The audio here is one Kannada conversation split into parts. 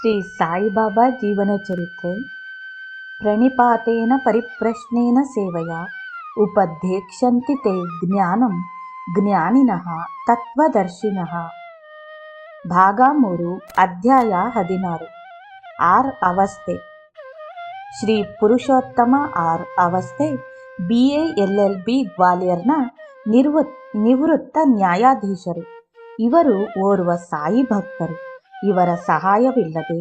ಶ್ರೀ ಸಾಯಿಬಾಬಾ ಜೀವನ ಚರಿತ್ರೆ. ಪ್ರಣಿಪಾತೇನ ಪರಿಪ್ರಶ್ನೇನ ಸೇವೆಯ, ಉಪಧ್ಯಕ್ಷಂತಿ ತೇ ಜ್ಞಾನಂ ಜ್ಞಾನಿನಃ ತತ್ವದರ್ಶಿನಃ. ಭಾಗ ಮೂರು, ಅಧ್ಯಾಯ ಹದಿನಾರು, R Awasthi. Shri Purushottam R Awasthi, B A L L B ಗ್ವಾಲಿಯರ್ನ ನಿರ್ವ ನಿವೃತ್ತ ನ್ಯಾಯಾಧೀಶರು. ಇವರು ಓರ್ವ ಸಾಯಿ ಭಕ್ತರು. ಇವರ ಸಹಾಯವಿಲ್ಲದೆ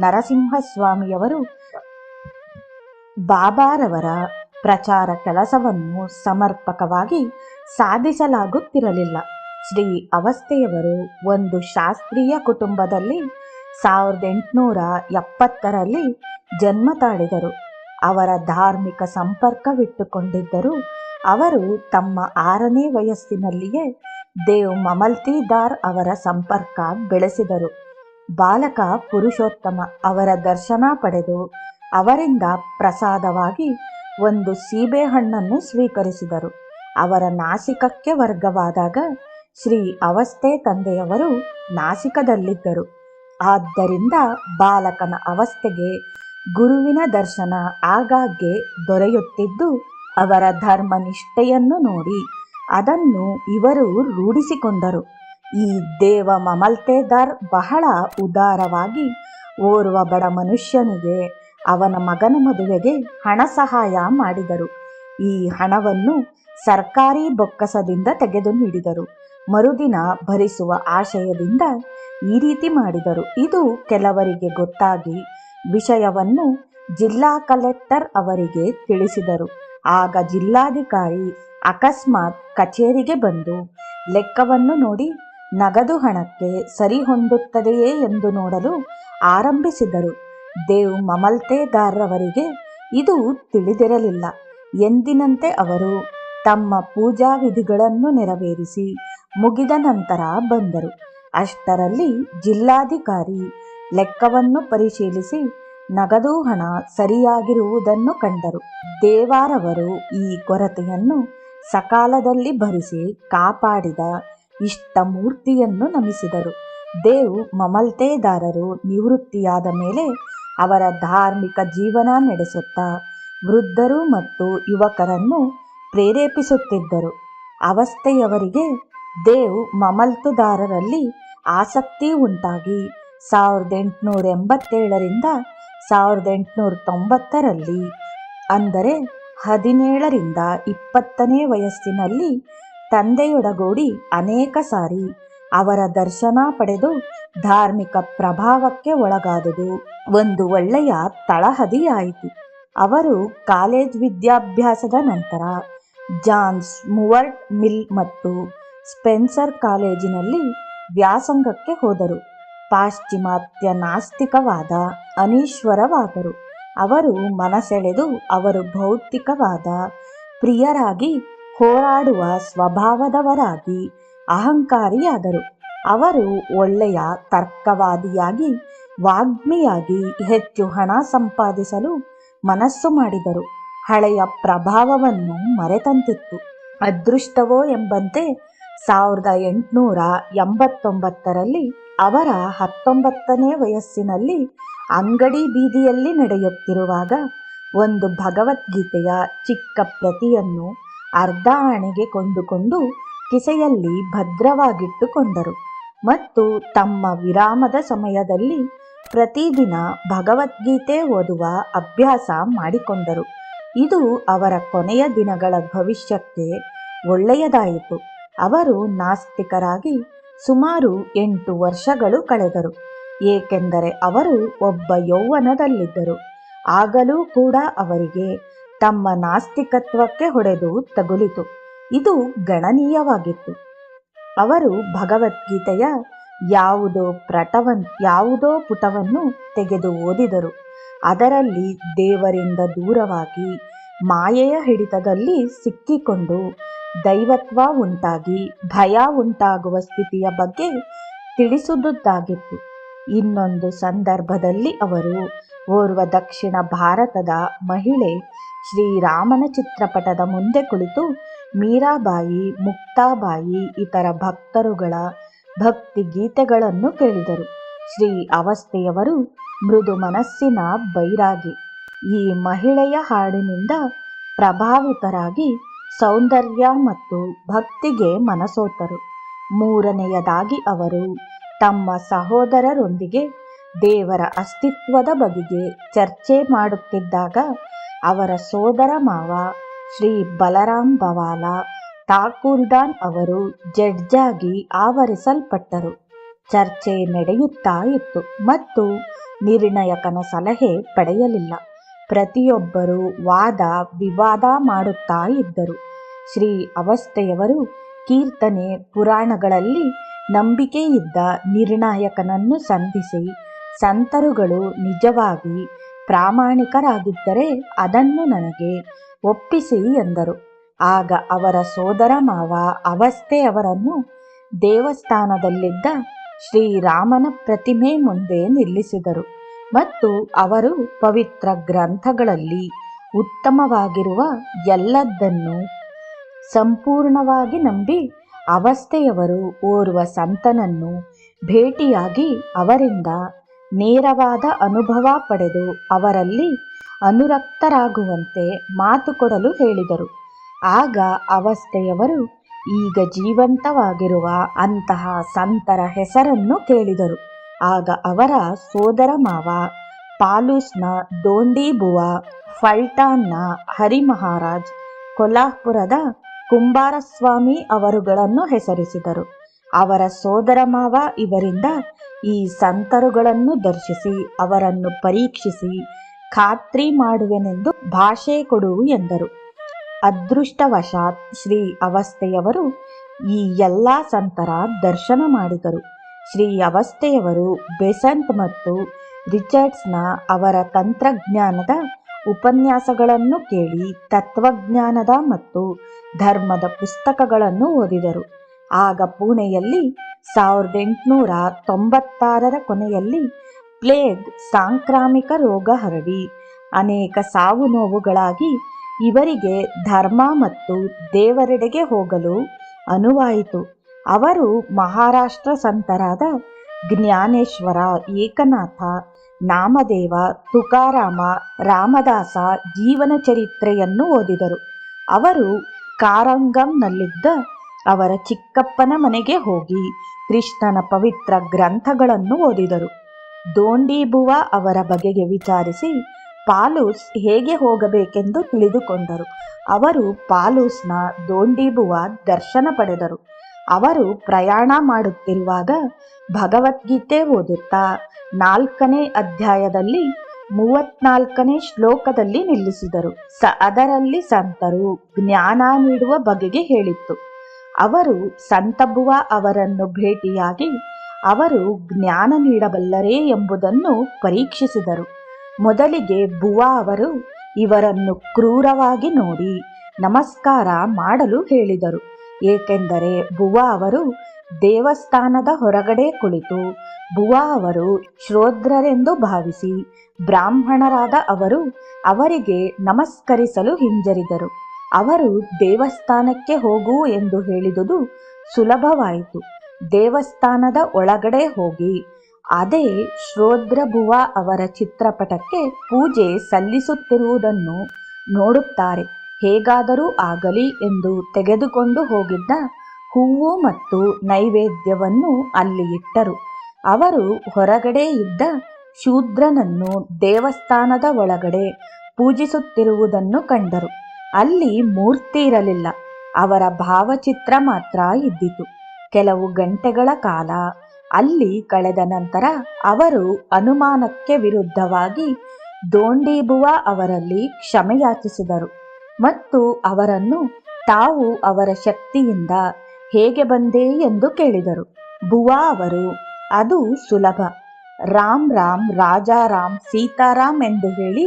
ನರಸಿಂಹಸ್ವಾಮಿಯವರು ಬಾಬಾರವರ ಪ್ರಚಾರ ಕೆಲಸವನ್ನು ಸಮರ್ಪಕವಾಗಿ ಸಾಧಿಸಲಾಗುತ್ತಿರಲಿಲ್ಲ. ಶ್ರೀ ಅವಸ್ಥೆಯವರು ಒಂದು ಶಾಸ್ತ್ರೀಯ ಕುಟುಂಬದಲ್ಲಿ ಸಾವಿರದ ಎಂಟುನೂರ ಎಪ್ಪತ್ತರಲ್ಲಿ ಜನ್ಮ ತಾಳಿದರು. ಅವರ ಧಾರ್ಮಿಕ ಸಂಪರ್ಕವಿಟ್ಟುಕೊಂಡಿದ್ದರು ಅವರು ತಮ್ಮ ಆರನೇ ವಯಸ್ಸಿನಲ್ಲಿಯೇ ದೇವ್ ಮಮಲ್ತಿದಾರ್ ಅವರ ಸಂಪರ್ಕ ಬೆಳೆಸಿದರು. ಬಾಲಕ ಪುರುಷೋತ್ತಮ ಅವರ ದರ್ಶನ ಪಡೆದು ಅವರಿಂದ ಪ್ರಸಾದವಾಗಿ ಒಂದು ಸೀಬೆಹಣ್ಣನ್ನು ಸ್ವೀಕರಿಸಿದರು. ಅವರ ನಾಸಿಕಕ್ಕೆ ವರ್ಗವಾದಾಗ ಶ್ರೀ ಅವಸ್ಥೆ ತಂದೆಯವರು ನಾಸಿಕದಲ್ಲಿದ್ದರು. ಆದ್ದರಿಂದ ಬಾಲಕನ ಅವಸ್ಥೆಗೆ ಗುರುವಿನ ದರ್ಶನ ಆಗಾಗ್ಗೆ ದೊರೆಯುತ್ತಿದ್ದು, ಅವರ ಧರ್ಮನಿಷ್ಠೆಯನ್ನು ನೋಡಿ ಅದನ್ನು ಇವರು ರೂಢಿಸಿಕೊಂಡರು. ಈ ದೇವ ಮಮಲ್ತೇದಾರ್ ಬಹಳ ಉದಾರವಾಗಿ ಓರ್ವ ಬಡ ಮನುಷ್ಯನಿಗೆ ಅವನ ಮಗನ ಮದುವೆಗೆ ಹಣ ಸಹಾಯ ಮಾಡಿದರು. ಈ ಹಣವನ್ನು ಸರ್ಕಾರಿ ಬೊಕ್ಕಸದಿಂದ ತೆಗೆದು ನೀಡಿದರು. ಮರುದಿನ ಭರಿಸುವ ಆಶಯದಿಂದ ಈ ರೀತಿ ಮಾಡಿದರು. ಇದು ಕೆಲವರಿಗೆ ಗೊತ್ತಾಗಿ ವಿಷಯವನ್ನು ಜಿಲ್ಲಾ ಕಲೆಕ್ಟರ್ ಅವರಿಗೆ ತಿಳಿಸಿದರು. ಆಗ ಜಿಲ್ಲಾಧಿಕಾರಿ ಅಕಸ್ಮಾತ್ ಕಚೇರಿಗೆ ಬಂದು ಲೆಕ್ಕವನ್ನು ನೋಡಿ ನಗದು ಹಣಕ್ಕೆ ಸರಿಹೊಂದುತ್ತದೆಯೇ ಎಂದು ನೋಡಲು ಆರಂಭಿಸಿದರು. ದೇವ್ ಮಮಲ್ತೇದಾರ್ರವರಿಗೆ ಇದು ತಿಳಿದಿರಲಿಲ್ಲ. ಎಂದಿನಂತೆ ಅವರು ತಮ್ಮ ಪೂಜಾ ವಿಧಿಗಳನ್ನು ನೆರವೇರಿಸಿ ಮುಗಿದ ನಂತರ ಬಂದರು. ಅಷ್ಟರಲ್ಲಿ ಜಿಲ್ಲಾಧಿಕಾರಿ ಲೆಕ್ಕವನ್ನು ಪರಿಶೀಲಿಸಿ ನಗದು ಹಣ ಸರಿಯಾಗಿರುವುದನ್ನು ಕಂಡರು. ದೇವಾರವರು ಈ ಕೊರತೆಯನ್ನು ಸಕಾಲದಲ್ಲಿ ಭರಿಸಿ ಕಾಪಾಡಿದ ಇಷ್ಟ ಮೂರ್ತಿಯನ್ನು ನಮಿಸಿದರು. ದೇವು ಮಮಲ್ತೇದಾರರು ನಿವೃತ್ತಿಯಾದ ಮೇಲೆ ಅವರ ಧಾರ್ಮಿಕ ಜೀವನ ನಡೆಸುತ್ತಾ, ವೃದ್ಧರು ಮತ್ತು ಯುವಕರನ್ನು ಪ್ರೇರೇಪಿಸುತ್ತಿದ್ದರು. ಅವಸ್ಥೆಯವರಿಗೆ ದೇವ್ ಮಮಲ್ತುದಾರರಲ್ಲಿ ಆಸಕ್ತಿ ಉಂಟಾಗಿ, ಸಾವಿರದ ಎಂಟುನೂರ ಎಂಬತ್ತೇಳರಿಂದ ಸಾವಿರದ ಎಂಟುನೂರ ತೊಂಬತ್ತರಲ್ಲಿ, ಅಂದರೆ ಹದಿನೇಳರಿಂದ ಇಪ್ಪತ್ತನೇ ವಯಸ್ಸಿನಲ್ಲಿ ತಂದೆಯೊಡಗೂಡಿ ಅನೇಕ ಸಾರಿ ಅವರ ದರ್ಶನ ಪಡೆದು ಧಾರ್ಮಿಕ ಪ್ರಭಾವಕ್ಕೆ ಒಳಗಾದುದು. ಒಂದು ಒಳ್ಳೆಯ ತಳಹದಿಯಾಯಿತು. ಅವರು ಕಾಲೇಜ್ ವಿದ್ಯಾಭ್ಯಾಸದ ನಂತರ ಜಾನ್ಸ್ ಮುವರ್ಟ್ ಮಿಲ್ ಮತ್ತು ಸ್ಪೆನ್ಸರ್ ಕಾಲೇಜಿನಲ್ಲಿ ವ್ಯಾಸಂಗಕ್ಕೆ ಹೋದರು. ಪಾಶ್ಚಿಮಾತ್ಯ ನಾಸ್ತಿಕವಾದ ಅನೀಶ್ವರವಾದರು. ಅವರು ಮನಸೆಳೆದು ಅವರು ಭೌತಿಕವಾದ ಪ್ರಿಯರಾಗಿ ಹೋರಾಡುವ ಸ್ವಭಾವದವರಾಗಿ ಅಹಂಕಾರಿಯಾದರು. ಅವರು ಒಳ್ಳೆಯ ತರ್ಕವಾದಿಯಾಗಿ, ವಾಗ್ಮಿಯಾಗಿ ಹೆಚ್ಚು ಹಣ ಸಂಪಾದಿಸಲು ಮನಸ್ಸು ಮಾಡಿದರು. ಹಳೆಯ ಪ್ರಭಾವವನ್ನು ಮರೆತಂತಿತ್ತು. ಅದೃಷ್ಟವೋ ಎಂಬಂತೆ ಸಾವಿರದ ಎಂಟುನೂರ ಎಂಬತ್ತೊಂಬತ್ತರಲ್ಲಿ ಅವರ ಹತ್ತೊಂಬತ್ತನೇ ವಯಸ್ಸಿನಲ್ಲಿ ಅಂಗಡಿ ಬೀದಿಯಲ್ಲಿ ನಡೆಯುತ್ತಿರುವಾಗ ಒಂದು ಭಗವದ್ಗೀತೆಯ ಚಿಕ್ಕ ಪ್ರತಿಯನ್ನು ಅರ್ಧ ಆಣೆಗೆ ಕೊಂಡುಕೊಂಡು ಕಿಸೆಯಲ್ಲಿ ಭದ್ರವಾಗಿಟ್ಟುಕೊಂಡರು. ಮತ್ತು ತಮ್ಮ ವಿರಾಮದ ಸಮಯದಲ್ಲಿ ಪ್ರತಿದಿನ ಭಗವದ್ಗೀತೆ ಓದುವ ಅಭ್ಯಾಸ ಮಾಡಿಕೊಂಡರು. ಇದು ಅವರ ಕೊನೆಯ ದಿನಗಳ ಭವಿಷ್ಯಕ್ಕೆ ಒಳ್ಳೆಯದಾಯಿತು. ಅವರು ನಾಸ್ತಿಕರಾಗಿ ಸುಮಾರು ಎಂಟು ವರ್ಷಗಳು ಕಳೆದರು. ಏಕೆಂದರೆ ಅವರು ಒಬ್ಬ ಯೌವನದಲ್ಲಿದ್ದರು. ಆಗಲೂ ಕೂಡ ಅವರಿಗೆ ತಮ್ಮ ನಾಸ್ತಿಕತ್ವಕ್ಕೆ ಹೊಡೆದು ತಗುಲಿತು. ಇದು ಗಣನೀಯವಾಗಿತ್ತು. ಅವರು ಭಗವದ್ಗೀತೆಯ ಯಾವುದೋ ಪ್ರಟವನ್, ಯಾವುದೋ ಪುಟವನ್ನು ತೆಗೆದು ಓದಿದರು. ಅದರಲ್ಲಿ ದೇವರಿಂದ ದೂರವಾಗಿ ಮಾಯೆಯ ಹಿಡಿತದಲ್ಲಿ ಸಿಕ್ಕಿಕೊಂಡು ದೈವತ್ವ ಉಂಟಾಗಿ ಭಯ ಉಂಟಾಗುವ ಸ್ಥಿತಿಯ ಬಗ್ಗೆ ತಿಳಿಸುವುದಾಗಿತ್ತು ಇನ್ನೊಂದು ಸಂದರ್ಭದಲ್ಲಿ ಅವರು ಓರ್ವ ದಕ್ಷಿಣ ಭಾರತದ ಮಹಿಳೆ ಶ್ರೀರಾಮನ ಚಿತ್ರಪಟದ ಮುಂದೆ ಕುಳಿತು ಮೀರಾಬಾಯಿ, ಮುಕ್ತಾಬಾಯಿ, ಇತರ ಭಕ್ತರುಗಳ ಭಕ್ತಿ ಗೀತೆಗಳನ್ನು ಕೇಳಿದರು. ಶ್ರೀ ಅವಸ್ಥೆಯವರು ಮೃದು ಮನಸ್ಸಿನ ಬೈರಾಗಿ, ಈ ಮಹಿಳೆಯ ಹಾಡಿನಿಂದ ಪ್ರಭಾವಿತರಾಗಿ ಸೌಂದರ್ಯ ಮತ್ತು ಭಕ್ತಿಗೆ ಮನಸೋತರು. ಮೂರನೆಯದಾಗಿ ಅವರು ತಮ್ಮ ಸಹೋದರರೊಂದಿಗೆ ದೇವರ ಅಸ್ತಿತ್ವದ ಬಗೆಗೆ ಚರ್ಚೆ ಮಾಡುತ್ತಿದ್ದಾಗ ಅವರ ಸೋದರ ಮಾವ ಶ್ರೀ ಬಲರಾಮ್ ಬವಾಲ ಠಾಕೂರ್ದಾನ್ ಅವರು ಜಡ್ಜಾಗಿ ಆವರಿಸಲ್ಪಟ್ಟರು. ಚರ್ಚೆ ನಡೆಯುತ್ತಾ ಇತ್ತು ಮತ್ತು ನಿರ್ಣಾಯಕನ ಸಲಹೆ ಪಡೆಯಲಿಲ್ಲ. ಪ್ರತಿಯೊಬ್ಬರೂ ವಾದ ವಿವಾದ ಮಾಡುತ್ತಾ ಇದ್ದರು. ಶ್ರೀ ಅವಸ್ಥೆಯವರು ಕೀರ್ತನೆ ಪುರಾಣಗಳಲ್ಲಿ ನಂಬಿಕೆಯಿದ್ದ ನಿರ್ಣಾಯಕನನ್ನು ಸಂಧಿಸಿ, ಸಂತರುಗಳು ನಿಜವಾಗಿ ಪ್ರಾಮಾಣಿಕರಾಗಿದ್ದರೆ ಅದನ್ನು ನನಗೆ ಒಪ್ಪಿಸಿ ಎಂದರು. ಆಗ ಅವರ ಸೋದರ ಮಾವ ಅವಸ್ಥೆ ಅವರನ್ನು ದೇವಸ್ಥಾನದಲ್ಲಿದ್ದ ಶ್ರೀರಾಮನ ಪ್ರತಿಮೆ ಮುಂದೆ ನಿಲ್ಲಿಸಿದರು ಮತ್ತು ಅವರು ಪವಿತ್ರ ಗ್ರಂಥಗಳಲ್ಲಿ ಉತ್ತಮವಾಗಿರುವ ಎಲ್ಲದನ್ನು ಸಂಪೂರ್ಣವಾಗಿ ನಂಬಿ ಅವಸ್ಥೆಯವರು ಓರ್ವ ಸಂತನನ್ನು ಭೇಟಿಯಾಗಿ ಅವರಿಂದ ನೇರವಾದ ಅನುಭವ ಪಡೆದು ಅವರಲ್ಲಿ ಅನುರಕ್ತರಾಗುವಂತೆ ಮಾತು ಕೊಡಲು ಹೇಳಿದರು. ಆಗ ಅವಸ್ಥೆಯವರು, ಈಗ ಜೀವಂತವಾಗಿರುವ ಅಂತಹ ಸಂತರ ಹೆಸರನ್ನು ಕೇಳಿದರು. ಆಗ ಅವರ ಸೋದರ ಮಾವ ಪಾಲೂಸ್ನ ದೋಂಡಿಬುವ ಫಲ್ಟಾನ್ನ ಹರಿಮಹಾರಾಜ್ ಕೊಲ್ಹಾಪುರದ ಕುಂಬಾರಸ್ವಾಮಿ ಅವರುಗಳನ್ನು ಹೆಸರಿಸಿದರು. ಅವರ ಸೋದರ ಮಾವ ಇವರಿಂದ ಈ ಸಂತರುಗಳನ್ನು ದರ್ಶಿಸಿ, ಅವರನ್ನು ಪರೀಕ್ಷಿಸಿ, ಖಾತ್ರಿ ಮಾಡುವೆನೆಂದು ಭಾಷೆ ಕೊಡು ಎಂದರು. ಅದೃಷ್ಟವಶಾತ್ ಶ್ರೀ ಅವಸ್ಥೆಯವರು ಈ ಎಲ್ಲ ಸಂತರ ದರ್ಶನ ಮಾಡಿದರು. ಶ್ರೀ ಅವಸ್ಥೆಯವರು ಬೆಸಂತ್ ಮತ್ತು ರಿಚರ್ಡ್ಸ್ನ ಅವರ ತಂತ್ರಜ್ಞಾನದ ಉಪನ್ಯಾಸಗಳನ್ನು ಕೇಳಿ, ತತ್ವಜ್ಞಾನದ ಮತ್ತು ಧರ್ಮದ ಪುಸ್ತಕಗಳನ್ನು ಓದಿದರು. ಆಗ ಪುಣೆಯಲ್ಲಿ ಸಾವಿರದ ಎಂಟುನೂರ ತೊಂಬತ್ತಾರರ ಕೊನೆಯಲ್ಲಿ ಪ್ಲೇಗ್ ಸಾಂಕ್ರಾಮಿಕ ರೋಗ ಹರಡಿ. ಅನೇಕ ಸಾವು ನೋವುಗಳಾಗಿ ಇವರಿಗೆ ಧರ್ಮ ಮತ್ತು ದೇವರೆಡೆಗೆ ಹೋಗಲು ಅನುವಾಯಿತು. ಅವರು ಮಹಾರಾಷ್ಟ್ರ ಸಂತರಾದ ಜ್ಞಾನೇಶ್ವರ, ಏಕನಾಥ, ನಾಮದೇವ, ತುಕಾರಾಮ, ರಾಮದಾಸ ಜೀವನ ಚರಿತ್ರೆಯನ್ನು ಓದಿದರು. ಅವರು ಕಾರಂಗಂನಲ್ಲಿದ್ದ ಅವರ ಚಿಕ್ಕಪ್ಪನ ಮನೆಗೆ ಹೋಗಿ ಕೃಷ್ಣನ ಪವಿತ್ರ ಗ್ರಂಥಗಳನ್ನು ಓದಿದರು. ದೋಂಡೀಬುವ ಅವರ ಬಗೆಗೆ ವಿಚಾರಿಸಿ ಪಾಲೂಸ್ ಹೇಗೆ ಹೋಗಬೇಕೆಂದು ತಿಳಿದುಕೊಂಡರು. ಅವರು ಪಾಲೂಸ್ನ ದೋಂಡೀಬುವ ದರ್ಶನ ಪಡೆದರು. ಅವರು ಪ್ರಯಾಣ ಮಾಡುತ್ತಿರುವಾಗ ಭಗವದ್ಗೀತೆ ಓದುತ್ತಾ ನಾಲ್ಕನೇ ಅಧ್ಯಾಯದಲ್ಲಿ ಮೂವತ್ನಾಲ್ಕನೇ ಶ್ಲೋಕದಲ್ಲಿ ನಿಲ್ಲಿಸಿದರು. ಸ ಅದರಲ್ಲಿ ಸಂತರು ಜ್ಞಾನ ನೀಡುವ ಬಗೆಗೆ ಹೇಳಿತ್ತು. ಅವರು ಸಂತಬುವ ಅವರನ್ನು ಭೇಟಿಯಾಗಿ ಅವರು ಜ್ಞಾನ ನೀಡಬಲ್ಲರೇ ಎಂಬುದನ್ನು ಪರೀಕ್ಷಿಸಿದರು. ಮೊದಲಿಗೆ ಬುವಾ ಅವರು ಇವರನ್ನು ಕ್ರೂರವಾಗಿ ನೋಡಿ ನಮಸ್ಕಾರ ಮಾಡಲು ಹೇಳಿದರು. ಏಕೆಂದರೆ ಬುವಾ ಅವರು ದೇವಸ್ಥಾನದ ಹೊರಗಡೆ ಕುಳಿತು ಬುವಾ ಅವರು ಶ್ರೋದ್ರರೆಂದು ಭಾವಿಸಿ ಬ್ರಾಹ್ಮಣರಾದ ಅವರು ಅವರಿಗೆ ನಮಸ್ಕರಿಸಲು ಹಿಂಜರಿದರು. ಅವರು ದೇವಸ್ಥಾನಕ್ಕೆ ಹೋಗು ಎಂದು ಹೇಳಿದುದು ಸುಲಭವಾಯಿತು. ದೇವಸ್ಥಾನದ ಒಳಗಡೆ ಹೋಗಿ. ಅದೇ ಶ್ರೋದ್ರಭುವ ಅವರ ಚಿತ್ರಪಟಕ್ಕೆ ಪೂಜೆ ಸಲ್ಲಿಸುತ್ತಿರುವುದನ್ನು ನೋಡುತ್ತಾರೆ. ಹೇಗಾದರೂ ಆಗಲಿ ಎಂದು ತೆಗೆದುಕೊಂಡು ಹೋಗಿದ್ದ ಹೂವು ಮತ್ತು ನೈವೇದ್ಯವನ್ನು ಅಲ್ಲಿ ಇಟ್ಟರು. ಅವರು ಹೊರಗಡೆ ಇದ್ದ ಶೂದ್ರನನ್ನು ದೇವಸ್ಥಾನದ ಒಳಗಡೆ ಪೂಜಿಸುತ್ತಿರುವುದನ್ನು ಕಂಡರು. ಅಲ್ಲಿ ಮೂರ್ತಿ ಇರಲಿಲ್ಲ. ಅವರ ಭಾವಚಿತ್ರ ಮಾತ್ರ ಇದ್ದಿತು. ಕೆಲವು ಗಂಟೆಗಳ ಕಾಲ ಅಲ್ಲಿ ಕಳೆದ ನಂತರ ಅವರು ಅನುಮಾನಕ್ಕೆ ವಿರುದ್ಧವಾಗಿ ದೋಂಡೀಬುವ ಅವರಲ್ಲಿ ಕ್ಷಮೆಯಾಚಿಸಿದರು ಮತ್ತು ಅವರನ್ನು ತಾವು ಅವರ ಶಕ್ತಿಯಿಂದ ಹೇಗೆ ಬಂದೆ ಎಂದು ಕೇಳಿದರು. ಬುವಾ ಅವರು, ಅದು ಸುಲಭ. ರಾಮ್ ರಾಮ್ ರಾಜಾರಾಮ್ ಸೀತಾರಾಮ್ ಎಂದು ಹೇಳಿ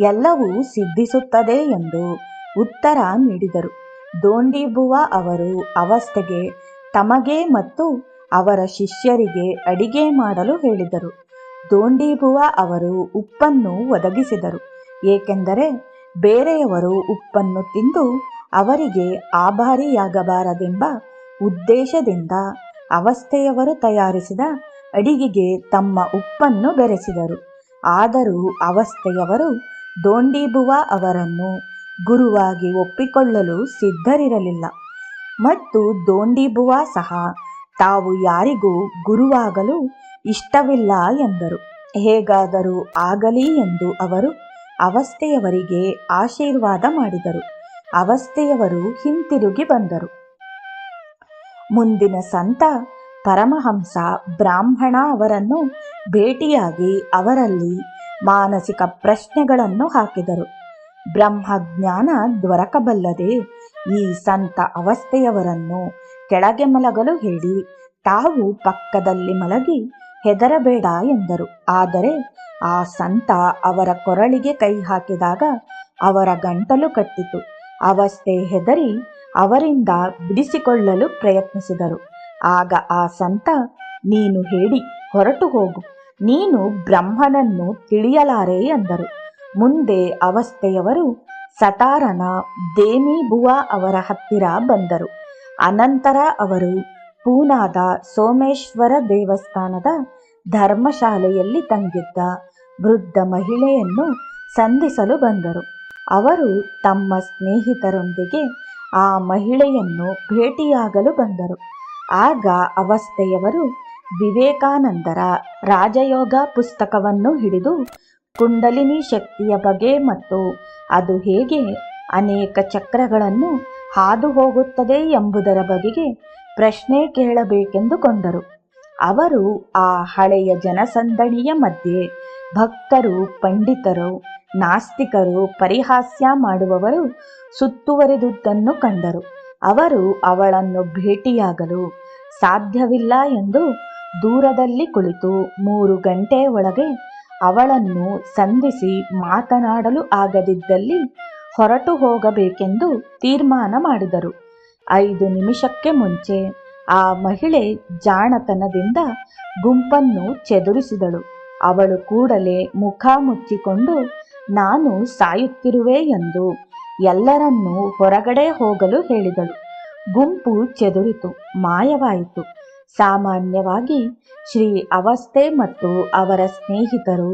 ಎಲ್ಲವೂ ಸಿದ್ಧಿಸುತ್ತದೆ ಎಂದು ಉತ್ತರ ನೀಡಿದರು. ದೋಂಡಿಬುವ ಅವರು ಅವಸ್ಥೆಗೆ, ತಮಗೆ ಮತ್ತು ಅವರ ಶಿಷ್ಯರಿಗೆ ಅಡಿಗೆ ಮಾಡಲು ಹೇಳಿದರು. ದೋಂಡಿಬುವ ಅವರು ಉಪ್ಪನ್ನು ಒದಗಿಸಿದರು. ಏಕೆಂದರೆ ಬೇರೆಯವರು ಉಪ್ಪನ್ನು ತಿಂದು ಅವರಿಗೆ ಆಭಾರಿಯಾಗಬಾರದೆಂಬ ಉದ್ದೇಶದಿಂದ ಅವಸ್ಥೆಯವರು ತಯಾರಿಸಿದ ಅಡಿಗೆಗೆ ತಮ್ಮ ಉಪ್ಪನ್ನು ಬೆರೆಸಿದರು. ಆದರೂ ಅವಸ್ಥೆಯವರು ದೋಂಡಿಬುವ ಅವರನ್ನು ಗುರುವಾಗಿ ಒಪ್ಪಿಕೊಳ್ಳಲು ಸಿದ್ಧರಿರಲಿಲ್ಲ. ಮತ್ತು ದೋಂಡಿಬುವ ಸಹ ತಾವು ಯಾರಿಗೂ ಗುರುವಾಗಲು ಇಷ್ಟವಿಲ್ಲ ಎಂದರು. ಹೇಗಾದರೂ ಆಗಲಿ ಎಂದು ಅವರು ಅವಸ್ಥೆಯವರಿಗೆ ಆಶೀರ್ವಾದ ಮಾಡಿದರು. ಅವಸ್ಥೆಯವರು ಹಿಂತಿರುಗಿ ಬಂದರು. ಮುಂದಿನ ಸಂತ ಪರಮಹಂಸ ಬ್ರಾಹ್ಮಣ ಅವರನ್ನು ಭೇಟಿಯಾಗಿ ಅವರಲ್ಲಿ ಮಾನಸಿಕ ಪ್ರಶ್ನೆಗಳನ್ನು ಹಾಕಿದರು. ಬ್ರಹ್ಮಜ್ಞಾನ ದೊರಕಬಲ್ಲದೆ ಈ ಸಂತ ಅವಸ್ಥೆಯವರನ್ನು ಕೆಳಗೆ ಮಲಗಲು ಹೇಳಿ. ತಾವು ಪಕ್ಕದಲ್ಲಿ ಮಲಗಿ ಹೆದರಬೇಡ ಎಂದರು. ಆದರೆ ಆ ಸಂತ ಅವರ ಕೊರಳಿಗೆ ಕೈ ಹಾಕಿದಾಗ ಅವರ ಗಂಟಲು ಕಟ್ಟಿತು. ಅವಸ್ಥೆ ಹೆದರಿ ಅವರಿಂದ ಬಿಡಿಸಿಕೊಳ್ಳಲು ಪ್ರಯತ್ನಿಸಿದರು. ಆಗ ಆ ಸಂತ, ನೀನು ಹೇಳಿ, ಹೊರಟು ಹೋಗು. ನೀನು ಬ್ರಹ್ಮನನ್ನು ತಿಳಿಯಲಾರೆ ಎಂದರು. ಮುಂದೆ ಅವಸ್ಥೆಯವರು ಸತಾರನ ದೇಮಿಬುವಾ ಅವರ ಹತ್ತಿರ ಬಂದರು. ಅನಂತರ ಅವರು ಪೂನಾದ ಸೋಮೇಶ್ವರ ದೇವಸ್ಥಾನದ ಧರ್ಮಶಾಲೆಯಲ್ಲಿ ತಂಗಿದ್ದ ವೃದ್ಧ ಮಹಿಳೆಯನ್ನು ಸಂಧಿಸಲು ಬಂದರು. ಅವರು ತಮ್ಮ ಸ್ನೇಹಿತರೊಂದಿಗೆ ಆ ಮಹಿಳೆಯನ್ನು ಭೇಟಿಯಾಗಲು ಬಂದರು. ಆಗ ಅವಸ್ಥೆಯವರು ವಿವೇಕಾನಂದರ ರಾಜಯೋಗ ಪುಸ್ತಕವನ್ನು ಹಿಡಿದು ಕುಂಡಲಿನಿ ಶಕ್ತಿಯ ಬಗೆ ಮತ್ತು ಅದು ಹೇಗೆ ಅನೇಕ ಚಕ್ರಗಳನ್ನು ಹಾದು ಹೋಗುತ್ತದೆ ಎಂಬುದರ ಬಗೆಗೆ ಪ್ರಶ್ನೆ ಕೇಳಬೇಕೆಂದುಕೊಂಡರು ಅವರು ಆ ಹಳೆಯ ಜನಸಂದಣಿಯ ಮಧ್ಯೆ ಭಕ್ತರು, ಪಂಡಿತರು, ನಾಸ್ತಿಕರು ಪರಿಹಾಸ್ಯ ಮಾಡುವವರು ಸುತ್ತುವರಿದುದನ್ನು ಕಂಡರು. ಅವರು ಅವಳನ್ನು ಭೇಟಿಯಾಗಲು ಸಾಧ್ಯವಿಲ್ಲ ಎಂದು ದೂರದಲ್ಲಿ ಕುಳಿತು ಮೂರು ಗಂಟೆ ಒಳಗೆ ಅವಳನ್ನು ಸಂಧಿಸಿ ಮಾತನಾಡಲು ಆಗದಿದ್ದಲ್ಲಿ ಹೊರಟು ಹೋಗಬೇಕೆಂದು ತೀರ್ಮಾನ ಮಾಡಿದರು. ಐದು ನಿಮಿಷಕ್ಕೆ ಮುಂಚೆ ಆ ಮಹಿಳೆ ಜಾಣತನದಿಂದ ಗುಂಪನ್ನು ಚೆದುರಿಸಿದಳು. ಅವಳು ಕೂಡಲೇ ಮುಖ ಮುಚ್ಚಿಕೊಂಡು, ನಾನು ಸಾಯುತ್ತಿರುವೆ ಎಂದು ಎಲ್ಲರನ್ನೂ ಹೊರಗಡೆ ಹೋಗಲು ಹೇಳಿದಳು. ಗುಂಪು ಚೆದುರಿತು, ಮಾಯವಾಯಿತು. ಸಾಮಾನ್ಯವಾಗಿ ಶ್ರೀ ಅವಸ್ಥೆ ಮತ್ತು ಅವರ ಸ್ನೇಹಿತರು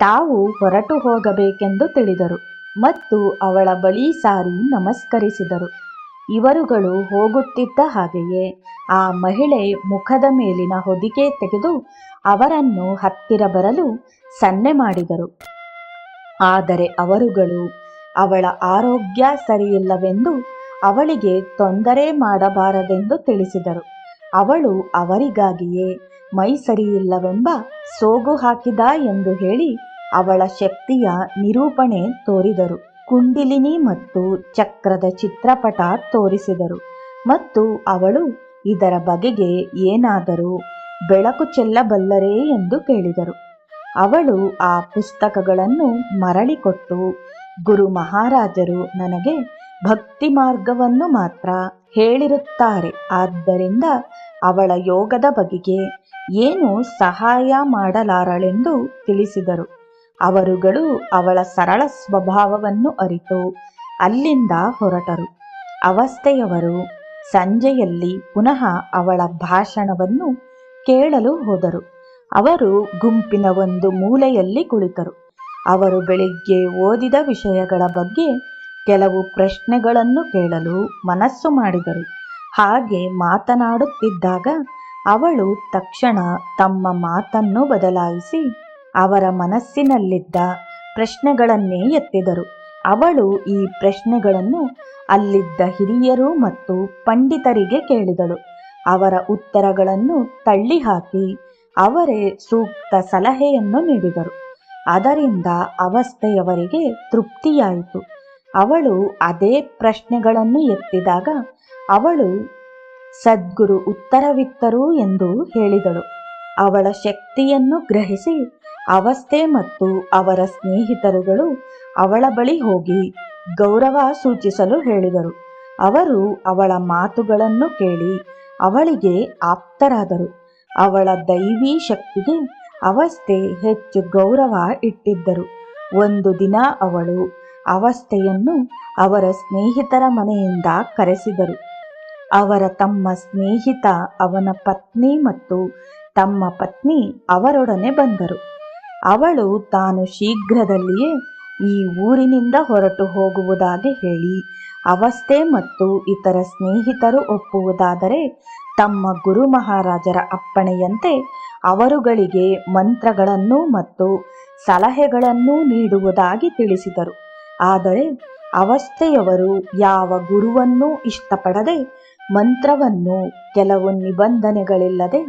ತಾವು ಹೊರಟು ಹೋಗಬೇಕೆಂದು ತಿಳಿದರು ಮತ್ತು ಅವಳ ಬಳಿ ಸಾರಿ ನಮಸ್ಕರಿಸಿದರು. ಇವರುಗಳು ಹೋಗುತ್ತಿದ್ದ ಹಾಗೆಯೇ ಆ ಮಹಿಳೆ ಮುಖದ ಮೇಲಿನ ಹೊದಿಕೆ ತೆಗೆದು ಅವರನ್ನು ಹತ್ತಿರ ಬರಲು ಸನ್ನೆ ಮಾಡಿದರು. ಆದರೆ ಅವರುಗಳು ಅವಳ ಆರೋಗ್ಯ ಸರಿಯಿಲ್ಲವೆಂದು ಅವಳಿಗೆ ತೊಂದರೆ ಮಾಡಬಾರದೆಂದು ತಿಳಿಸಿದರು. ಅವಳು ಅವರಿಗಾಗಿಯೇ ಮೈ ಸರಿಯಿಲ್ಲವೆಂಬ ಸೋಗು ಹಾಕಿದ ಎಂದು ಹೇಳಿ ಅವಳ ಶಕ್ತಿಯ ನಿರೂಪಣೆ ತೋರಿದರು. ಕುಂಡಿಲಿನಿ ಮತ್ತು ಚಕ್ರದ ಚಿತ್ರಪಟ ತೋರಿಸಿದರು. ಮತ್ತು ಅವಳು, ಇದರ ಬಗೆಗೆ ಏನಾದರೂ ಬೆಳಕು ಚೆಲ್ಲಬಲ್ಲರೇ? ಎಂದು ಕೇಳಿದರು. ಅವಳು ಆ ಪುಸ್ತಕಗಳನ್ನು ಮರಳಿಕೊಟ್ಟು, ಗುರು ಮಹಾರಾಜರು ನನಗೆ ಭಕ್ತಿ ಮಾರ್ಗವನ್ನು ಮಾತ್ರ ಹೇಳಿರುತ್ತಾರೆ. ಆದ್ದರಿಂದ ಅವಳ ಯೋಗದ ಬಗೆಗೆ ಏನು ಸಹಾಯ ಮಾಡಲಾರಳೆಂದು ತಿಳಿಸಿದರು. ಅವರುಗಳು ಅವಳ ಸರಳ ಸ್ವಭಾವವನ್ನು ಅರಿತು ಅಲ್ಲಿಂದ ಹೊರಟರು. ಅವಸ್ಥೆಯವರು ಸಂಜೆಯಲ್ಲಿ ಪುನಃ ಅವಳ ಭಾಷಣವನ್ನು ಕೇಳಲು ಹೋದರು. ಅವರು ಗುಂಪಿನ ಒಂದು ಮೂಲೆಯಲ್ಲಿ ಕುಳಿತರು. ಅವರು ಬೆಳಿಗ್ಗೆ ಓದಿದ ವಿಷಯಗಳ ಬಗ್ಗೆ ಕೆಲವು ಪ್ರಶ್ನೆಗಳನ್ನು ಕೇಳಲು ಮನಸ್ಸು ಮಾಡಿದರು. ಹಾಗೆ ಮಾತನಾಡುತ್ತಿದ್ದಾಗ ಅವಳು ತಕ್ಷಣ ತಮ್ಮ ಮಾತನ್ನು ಬದಲಾಯಿಸಿ ಅವರ ಮನಸ್ಸಿನಲ್ಲಿದ್ದ ಪ್ರಶ್ನೆಗಳನ್ನೇ ಎತ್ತಿದರು. ಅವಳು ಈ ಪ್ರಶ್ನೆಗಳನ್ನು ಅಲ್ಲಿದ್ದ ಹಿರಿಯರು ಮತ್ತು ಪಂಡಿತರಿಗೆ ಕೇಳಿದಳು. ಅವರ ಉತ್ತರಗಳನ್ನು ತಳ್ಳಿಹಾಕಿ ಅವರೇ ಸೂಕ್ತ ಸಲಹೆಯನ್ನು ನೀಡಿದರು. ಅದರಿಂದ ಅವಸ್ಥೆಯವರಿಗೆ ತೃಪ್ತಿಯಾಯಿತು. ಅವಳು ಅದೇ ಪ್ರಶ್ನೆಗಳನ್ನು ಎತ್ತಿದಾಗ ಅವಳು ಸದ್ಗುರು ಉತ್ತರವಿತ್ತರು ಎಂದು ಹೇಳಿದಳು. ಅವಳ ಶಕ್ತಿಯನ್ನು ಗ್ರಹಿಸಿ ಅವಸ್ಥೆ ಮತ್ತು ಅವರ ಸ್ನೇಹಿತರುಗಳು ಅವಳ ಬಳಿ ಹೋಗಿ ಗೌರವ ಸೂಚಿಸಲು ಹೇಳಿದರು. ಅವರು ಅವಳ ಮಾತುಗಳನ್ನು ಕೇಳಿ ಅವಳಿಗೆ ಆಪ್ತರಾದರು. ಅವಳ ದೈವಿ ಶಕ್ತಿಗೆ ಅವಸ್ಥೆ ಹೆಚ್ಚು ಗೌರವ ಇಟ್ಟಿದ್ದರು. ಒಂದು ದಿನ ಅವಳು ಅವಸ್ಥೆಯನ್ನು ಅವರ ಸ್ನೇಹಿತರ ಮನೆಯಿಂದ ಕರೆಸಿದರು. ಅವರ ತಮ್ಮ ಸ್ನೇಹಿತ, ಅವನ ಪತ್ನಿ ಮತ್ತು ತಮ್ಮ ಪತ್ನಿ ಅವರೊಡನೆ ಬಂದರು. ಅವಳು ತಾನು ಶೀಘ್ರದಲ್ಲಿಯೇ ಈ ಊರಿನಿಂದ ಹೊರಟು ಹೋಗುವುದಾಗಿ ಹೇಳಿ, ಅವಸ್ಥೆ ಮತ್ತು ಇತರ ಸ್ನೇಹಿತರು ಒಪ್ಪುವುದಾದರೆ ತಮ್ಮ ಗುರು ಮಹಾರಾಜರ ಅಪ್ಪಣೆಯಂತೆ ಅವರುಗಳಿಗೆ ಮಂತ್ರಗಳನ್ನು ಮತ್ತು ಸಲಹೆಗಳನ್ನು ನೀಡುವುದಾಗಿ ತಿಳಿಸಿದರು. ಆದರೆ ಅವಸ್ಥೆಯವರು ಯಾವ ಗುರುವನ್ನೂ ಇಷ್ಟಪಡದೆ ಮಂತ್ರವನ್ನು ಕೆಲವು ನಿಬಂಧನೆಗಳಿಲ್ಲದೆ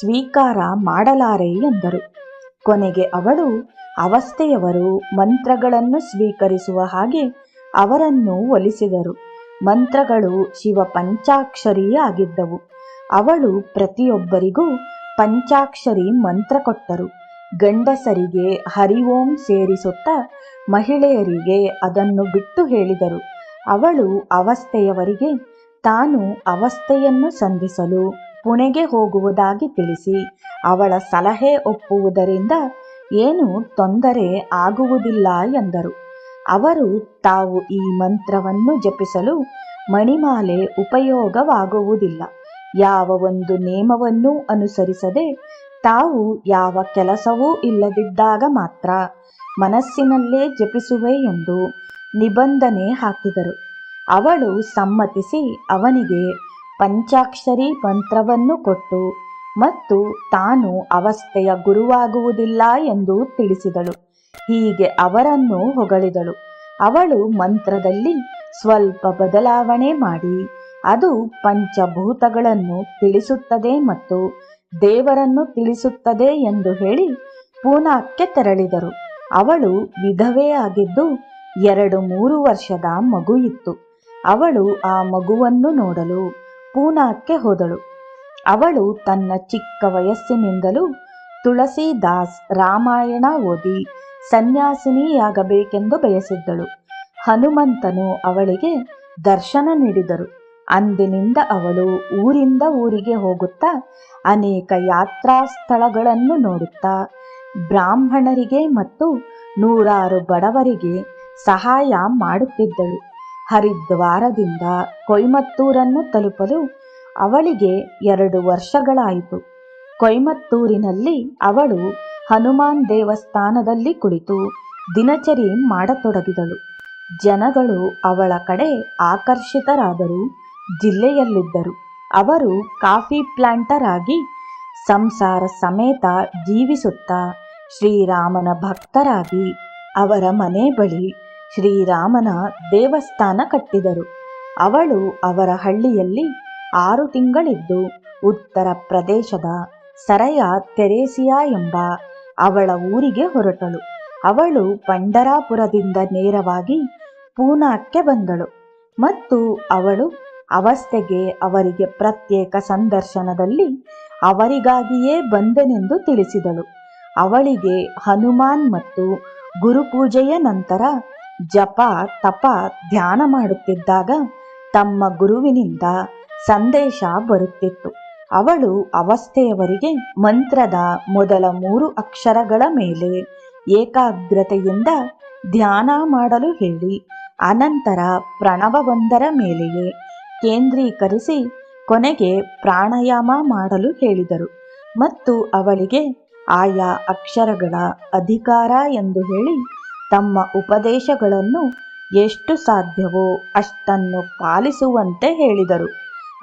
ಸ್ವೀಕಾರ ಮಾಡಲಾರೆ ಎಂದರು. ಕೊನೆಗೆ ಅವಳು ಅವಸ್ಥೆಯವರು ಮಂತ್ರಗಳನ್ನು ಸ್ವೀಕರಿಸುವ ಹಾಗೆ ಅವರನ್ನು ಒಲಿಸಿದರು. ಮಂತ್ರಗಳು ಶಿವ ಪಂಚಾಕ್ಷರಿಯಾಗಿದ್ದವು. ಅವಳು ಪ್ರತಿಯೊಬ್ಬರಿಗೂ ಪಂಚಾಕ್ಷರಿ ಮಂತ್ರ ಕೊಟ್ಟರು. ಗಂಡಸರಿಗೆ ಹರಿ ಓಂ ಸೇರಿಸುತ್ತಾ ಮಹಿಳೆಯರಿಗೆ ಅದನ್ನು ಬಿಟ್ಟು ಹೇಳಿದರು. ಅವಳು ಅವಸ್ಥೆಯವರಿಗೆ ತಾನು ಅವಸ್ಥೆಯನ್ನು ಸಂಧಿಸಲು ಪುಣೆಗೆ ಹೋಗುವುದಾಗಿ ತಿಳಿಸಿ, ಅವಳ ಸಲಹೆ ಒಪ್ಪುವುದರಿಂದ ಏನು ತೊಂದರೆ ಆಗುವುದಿಲ್ಲ ಎಂದರು. ಅವರು ತಾವು ಈ ಮಂತ್ರವನ್ನು ಜಪಿಸಲು ಮಣಿಮಾಲೆ ಉಪಯೋಗವಾಗುವುದಿಲ್ಲ. ಯಾವ ಒಂದು ನಿಯಮವನ್ನು ಅನುಸರಿಸದೆ ತಾವು ಯಾವ ಕೆಲಸವೂ ಇಲ್ಲದಿದ್ದಾಗ ಮಾತ್ರ ಮನಸ್ಸಿನಲ್ಲೇ ಜಪಿಸುವೆ ಎಂದು ನಿಬಂಧನೆ ಹಾಕಿದರು. ಅವಳು ಸಮ್ಮತಿಸಿ ಅವನಿಗೆ ಪಂಚಾಕ್ಷರಿ ಮಂತ್ರವನ್ನು ಕೊಟ್ಟು ಮತ್ತು ತಾನು ಅವಸ್ಥೆಯ ಗುರುವಾಗುವುದಿಲ್ಲ ಎಂದು ತಿಳಿಸಿದಳು. ಹೀಗೆ ಅವರನ್ನು ಹೊಗಳಿದಳು. ಅವಳು ಮಂತ್ರದಲ್ಲಿ ಸ್ವಲ್ಪ ಬದಲಾವಣೆ ಮಾಡಿ, ಅದು ಪಂಚಭೂತಗಳನ್ನು ತಿಳಿಸುತ್ತದೆ ಮತ್ತು ದೇವರನ್ನು ತಿಳಿಸುತ್ತದೆ ಎಂದು ಹೇಳಿ ಪೂನಾಕ್ಕೆ ತೆರಳಿದರು. ಅವಳು ವಿಧವೆಯಾಗಿದ್ದು ಎರಡು ಮೂರು ವರ್ಷದ ಮಗು ಇತ್ತು. ಅವಳು ಆ ಮಗುವನ್ನು ನೋಡಲು ಪೂನಾಕ್ಕೆ ಹೋದಳು. ಅವಳು ತನ್ನ ಚಿಕ್ಕ ವಯಸ್ಸಿನಿಂದಲೂ ತುಳಸಿದಾಸ್ ರಾಮಾಯಣ ಓದಿ ಸನ್ಯಾಸಿನಿಯಾಗಬೇಕೆಂದು ಬಯಸಿದ್ದಳು. ಹನುಮಂತನು ಅವಳಿಗೆ ದರ್ಶನ ನೀಡಿದರು. ಅಂದಿನಿಂದ ಅವಳು ಊರಿಂದ ಊರಿಗೆ ಹೋಗುತ್ತಾ ಅನೇಕ ಯಾತ್ರಾ ಸ್ಥಳಗಳನ್ನು ನೋಡುತ್ತಾ ಬ್ರಾಹ್ಮಣರಿಗೆ ಮತ್ತು ನೂರಾರು ಬಡವರಿಗೆ ಸಹಾಯ ಮಾಡುತ್ತಿದ್ದಳು. ಹರಿದ್ವಾರದಿಂದ ಕೊಯ್ಮತ್ತೂರನ್ನು ತಲುಪಲು ಅವಳಿಗೆ ಎರಡು ವರ್ಷಗಳಾಯಿತು. ಕೊಯ್ಮತ್ತೂರಿನಲ್ಲಿ ಅವಳು ಹನುಮಾನ್ ದೇವಸ್ಥಾನದಲ್ಲಿ ಕುಳಿತು ದಿನಚರಿ ಮಾಡತೊಡಗಿದಳು. ಜನಗಳು ಅವಳ ಕಡೆ ಆಕರ್ಷಿತರಾದರು ಜಿಲ್ಲೆಯಲ್ಲಿದ್ದರು. ಅವರು ಕಾಫಿ ಪ್ಲಾಂಟರ್ ಆಗಿ ಸಂಸಾರ ಸಮೇತ ಜೀವಿಸುತ್ತಾ ಶ್ರೀರಾಮನ ಭಕ್ತರಾಗಿ ಅವರ ಮನೆ ಬಳಿ ಶ್ರೀರಾಮನ ದೇವಸ್ಥಾನ ಕಟ್ಟಿದರು. ಅವಳು ಅವರ ಹಳ್ಳಿಯಲ್ಲಿ ಆರು ತಿಂಗಳಿದ್ದು ಉತ್ತರ ಪ್ರದೇಶದ ಸರಯ ತೆರೇಸಿಯಾ ಎಂಬ ಅವಳ ಊರಿಗೆ ಹೊರಟಳು. ಅವಳು ಪಂಡರಾಪುರದಿಂದ ನೇರವಾಗಿ ಪೂನಾಕ್ಕೆ ಬಂದಳು ಮತ್ತು ಅವಳು ಅವಸ್ಥೆಗೆ ಅವರಿಗೆ ಪ್ರತ್ಯೇಕ ಸಂದರ್ಶನದಲ್ಲಿ ಅವರಿಗಾಗಿಯೇ ಬಂದೆನೆಂದು ತಿಳಿಸಿದಳು. ಅವಳಿಗೆ ಹನುಮಾನ್ ಮತ್ತು ಗುರುಪೂಜೆಯ ನಂತರ ಜಪ, ತಪ, ಧ್ಯಾನ ಮಾಡುತ್ತಿದ್ದಾಗ ತಮ್ಮ ಗುರುವಿನಿಂದ ಸಂದೇಶ ಬರುತ್ತಿತ್ತು. ಅವಳು ಅವಸ್ಥೆಯವರಿಗೆ ಮಂತ್ರದ ಮೊದಲ ಮೂರು ಅಕ್ಷರಗಳ ಮೇಲೆ ಏಕಾಗ್ರತೆಯಿಂದ ಧ್ಯಾನ ಮಾಡಲು ಹೇಳಿ, ಅನಂತರ ಪ್ರಣವವೊಂದರ ಮೇಲೆಯೇ ಕೇಂದ್ರೀಕರಿಸಿ ಕೊನೆಗೆ ಪ್ರಾಣಾಯಾಮ ಮಾಡಲು ಹೇಳಿದರು. ಮತ್ತು ಅವಳಿಗೆ ಆಯಾ ಅಕ್ಷರಗಳ ಅಧಿಕಾರ ಎಂದು ಹೇಳಿ ತಮ್ಮ ಉಪದೇಶಗಳನ್ನು ಎಷ್ಟು ಸಾಧ್ಯವೋ ಅಷ್ಟನ್ನು ಪಾಲಿಸುವಂತೆ ಹೇಳಿದರು.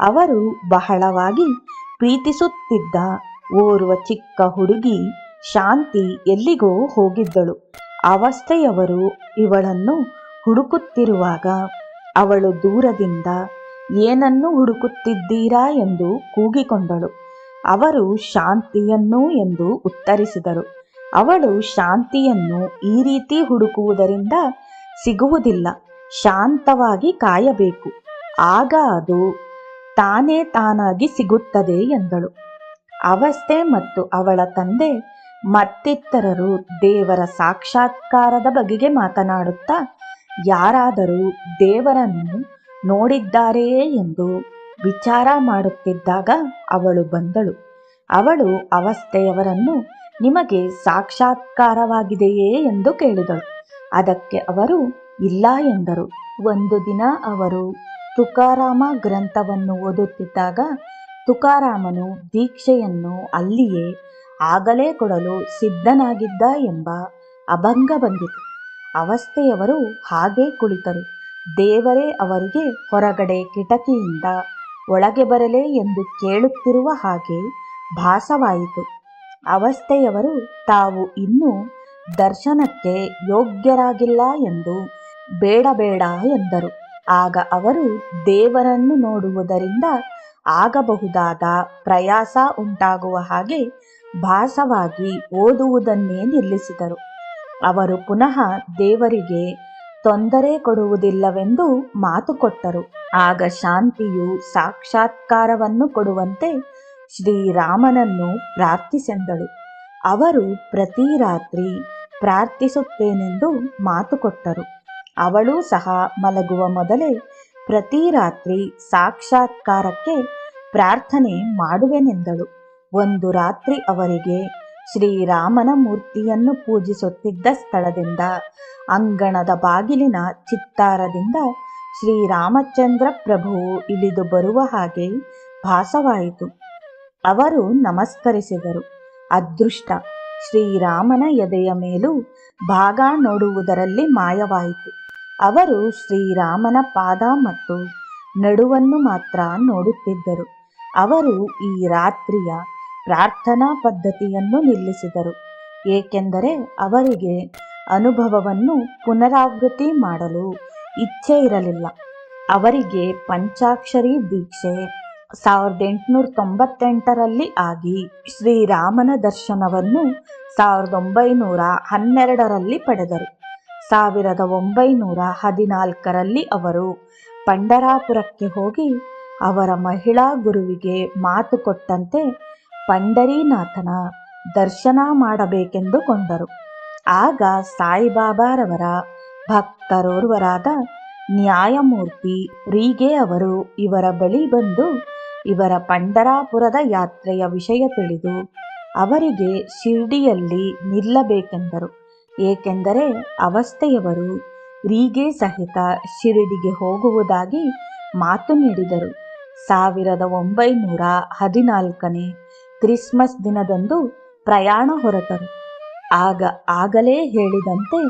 ಅವರು ಬಹಳವಾಗಿ ಪ್ರೀತಿಸುತ್ತಿದ್ದ ಓರ್ವ ಚಿಕ್ಕ ಹುಡುಗಿ ಶಾಂತಿ ಎಲ್ಲಿಗೋ ಹೋಗಿದ್ದಳು. ಅವಸ್ಥೆಯವರು ಇವಳನ್ನು ಹುಡುಕುತ್ತಿರುವಾಗ ಅವಳು ದೂರದಿಂದ, ಏನನ್ನು ಹುಡುಕುತ್ತಿದ್ದೀರಾ? ಎಂದು ಕೂಗಿಕೊಂಡಳು. ಅವರು ಶಾಂತಿಯನ್ನು ಎಂದು ಉತ್ತರಿಸಿದರು. ಅವಳು ಶಾಂತಿಯನ್ನು ಈ ರೀತಿ ಹುಡುಕುವುದರಿಂದ ಸಿಗುವುದಿಲ್ಲ. ಶಾಂತವಾಗಿ ಕಾಯಬೇಕು. ಆಗ ಅದು ತಾನೇ ತಾನಾಗಿ ಸಿಗುತ್ತದೆ ಎಂದಳು. ಅವಸ್ಥೆ ಮತ್ತು ಅವಳ ತಂದೆ ಮತ್ತಿತರರು ದೇವರ ಸಾಕ್ಷಾತ್ಕಾರದ ಬಗೆಗೆ ಮಾತನಾಡುತ್ತಾ, ಯಾರಾದರೂ ದೇವರನ್ನು ನೋಡಿದ್ದಾರೆಯೇ ಎಂದು ವಿಚಾರ ಮಾಡುತ್ತಿದ್ದಾಗ ಅವಳು ಬಂದಳು. ಅವಳು ಅವಸ್ಥೆಯವರನ್ನು ನಿಮಗೆ ಸಾಕ್ಷಾತ್ಕಾರವಾಗಿದೆಯೇ ಎಂದು ಕೇಳಿದಳು. ಅದಕ್ಕೆ ಅವರು, ಇಲ್ಲ ಎಂದರು. ಒಂದು ದಿನ ಅವರು ತುಕಾರಾಮ ಗ್ರಂಥವನ್ನು ಓದುತ್ತಿದ್ದಾಗ ತುಕಾರಾಮನು ದೀಕ್ಷೆಯನ್ನು ಅಲ್ಲಿಯೇ ಆಗಲೇ ಕೊಡಲು ಸಿದ್ಧನಾಗಿದ್ದ ಎಂಬ ಅಭಂಗ ಬಂದಿತು. ಅವಸ್ಥೆಯವರು ಹಾಗೇ ಕುಳಿತರು. ದೇವರೇ ಅವರಿಗೆ ಹೊರಗಡೆ ಕಿಟಕಿಯಿಂದ ಒಳಗೆ ಬರಲೇ ಎಂದು ಕೇಳುತ್ತಿರುವ ಹಾಗೆ ಭಾಸವಾಯಿತು. ಅವಸ್ಥೆಯವರು ತಾವು ಇನ್ನೂ ದರ್ಶನಕ್ಕೆ ಯೋಗ್ಯರಾಗಿಲ್ಲ ಎಂದು ಬೇಡಬೇಡ ಬೇಡ ಎಂದರು. ಆಗ ಅವರು ದೇವರನ್ನು ನೋಡುವುದರಿಂದ ಆಗಬಹುದಾದ ಪ್ರಯಾಸ ಉಂಟಾಗುವ ಹಾಗೆ ಭಾಸವಾಗಿ ಓದುವುದನ್ನೇ ನಿಲ್ಲಿಸಿದರು. ಅವರು ಪುನಃ ದೇವರಿಗೆ ತೊಂದರೆ ಕೊಡುವುದಿಲ್ಲವೆಂದು ಮಾತು ಕೊಟ್ಟರು. ಆಗ ಶಾಂತಿಯು ಸಾಕ್ಷಾತ್ಕಾರವನ್ನು ಕೊಡುವಂತೆ ಶ್ರೀರಾಮನನ್ನು ಪ್ರಾರ್ಥಿಸೆಂದಳು. ಅವರು ಪ್ರತಿ ರಾತ್ರಿ ಪ್ರಾರ್ಥಿಸುತ್ತೇನೆಂದು ಮಾತು ಕೊಟ್ಟರು. ಅವಳೂ ಸಹ ಮಲಗುವ ಮೊದಲೇ ಪ್ರತಿ ರಾತ್ರಿ ಸಾಕ್ಷಾತ್ಕಾರಕ್ಕೆ ಪ್ರಾರ್ಥನೆ ಮಾಡುವೆನೆಂದಳು. ಒಂದು ರಾತ್ರಿ ಅವರಿಗೆ ಶ್ರೀರಾಮನ ಮೂರ್ತಿಯನ್ನು ಪೂಜಿಸುತ್ತಿದ್ದ ಸ್ಥಳದಿಂದ ಅಂಗಣದ ಬಾಗಿಲಿನ ಚಿತ್ತಾರದಿಂದ ಶ್ರೀರಾಮಚಂದ್ರ ಪ್ರಭುವು ಇಳಿದು ಬರುವ ಹಾಗೆ ಭಾಸವಾಯಿತು. ಅವರು ನಮಸ್ಕರಿಸಿದರು. ಅದೃಷ್ಟ. ಶ್ರೀರಾಮನ ಎದೆಯ ಮೇಲೂ ಭಾಗ ನೋಡುವುದರಲ್ಲಿ ಮಾಯವಾಯಿತು. ಅವರು ಶ್ರೀರಾಮನ ಪಾದ ಮತ್ತು ನಡುವನ್ನು ಮಾತ್ರ ನೋಡುತ್ತಿದ್ದರು. ಅವರು ಈ ರಾತ್ರಿಯ ಪ್ರಾರ್ಥನಾ ಪದ್ಧತಿಯನ್ನು ನಿಲ್ಲಿಸಿದರು. ಏಕೆಂದರೆ ಅವರಿಗೆ ಅನುಭವವನ್ನು ಪುನರಾವೃತ್ತಿ ಮಾಡಲು ಇಚ್ಛೆ ಇರಲಿಲ್ಲ. ಅವರಿಗೆ ಪಂಚಾಕ್ಷರಿ ದೀಕ್ಷೆ ಸಾವಿರದ ಎಂಟುನೂರ ತೊಂಬತ್ತೆಂಟರಲ್ಲಿ ಆಗಿ ಶ್ರೀರಾಮನ ದರ್ಶನವನ್ನು ಸಾವಿರದ ಒಂಬೈನೂರ ಹನ್ನೆರಡರಲ್ಲಿ ಪಡೆದರು. ಸಾವಿರದ ಒಂಬೈನೂರ ಹದಿನಾಲ್ಕರಲ್ಲಿ ಅವರು ಪಂಡರಾಪುರಕ್ಕೆ ಹೋಗಿ ಅವರ ಮಹಿಳಾ ಗುರುವಿಗೆ ಮಾತು ಕೊಟ್ಟಂತೆ ಪಂಡರೀನಾಥನ ದರ್ಶನ ಮಾಡಬೇಕೆಂದುಕೊಂಡರು. ಆಗ ಸಾಯಿಬಾಬಾರವರ ಭಕ್ತರೋರ್ವರಾದ ನ್ಯಾಯಮೂರ್ತಿ ರೀಗೆ ಅವರು ಇವರ ಬಳಿ ಬಂದು ಇವರ ಪಂಡರಾಪುರದ ಯಾತ್ರೆಯ ವಿಷಯ ತಿಳಿದು ಅವರಿಗೆ ಶಿರ್ಡಿಯಲ್ಲಿ ನಿಲ್ಲಬೇಕೆಂದರು. ಏಕೆಂದರೆ ಅವಸ್ಥೆಯವರು ರೀಗೆ ಸಹಿತ ಶಿರಡಿಗೆ ಹೋಗುವುದಾಗಿ ಮಾತು ನೀಡಿದರು. ಸಾವಿರದ ಒಂಬೈನೂರ ಹದಿನಾಲ್ಕನೇ ಕ್ರಿಸ್ಮಸ್ ದಿನದಂದು ಪ್ರಯಾಣ ಹೊರಟರು. ಆಗ ಆಗಲೇ ಹೇಳಿದಂತೆ